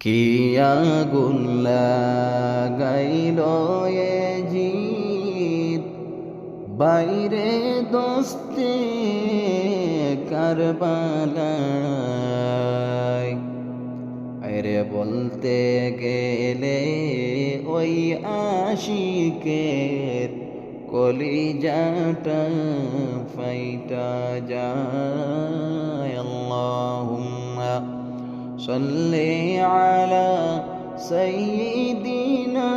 কিয়া গুল্লা গাইল জিত? বাইরে দোস্তে কারবালায়। আরে বলতে গেলে ওই আশিকের কলিজাটা ফাইটা যায়। সাল্লি আলা সাইয়্যিদিনা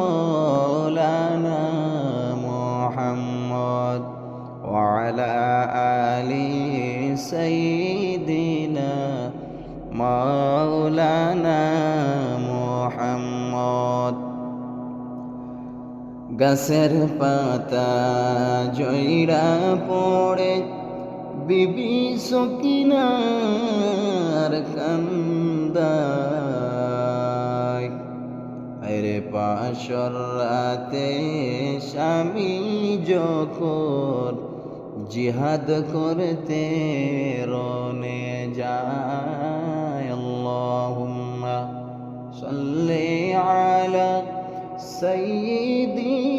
মাওলানা মুহাম্মদ وعلى آل سيدنا مولانا محمد গাছের পাতা জয়রা পড়ে বিবি সকিনার কান্দায়। আরে পাশর রাতে স্বামী যখন জিহাদ করতে রনে যায়, আল্লাহুম্মা সাল্লি আলা সাইয়্যিদিনা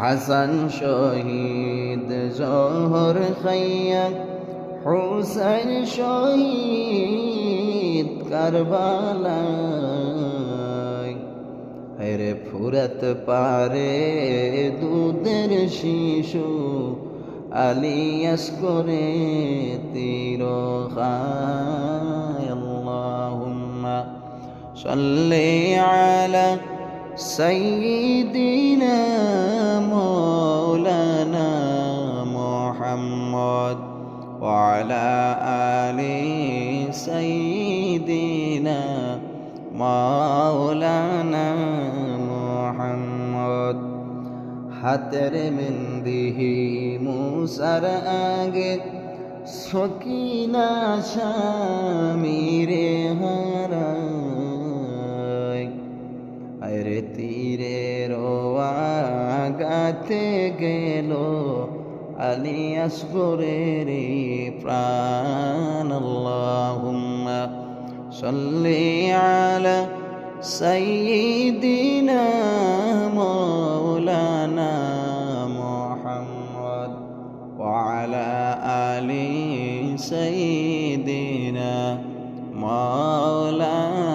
হাসান শহীদ, জহর খাইয়া, হুসাইন শহীদ কারবালায়। হেরে ফুরত পারে দুধের শিশু আলিয়াস করে তীর খায়। আল্লাহুম্মা সাল্লি আলা سيدنا مولانا محمد وعلى آل سيدنا مولانا محمد হাতের মেন্দিহি মুসার আগে সকিনা স্বামীরে হারায় গেল আলী আসগরের প্রাণ আল্লাহুম্মা সাল্লি আলা সাইয়্যিদিনা মাওলানা মুহাম্মদ ওয়া আলা আলি সাইয়্যিদিনা মাওলানা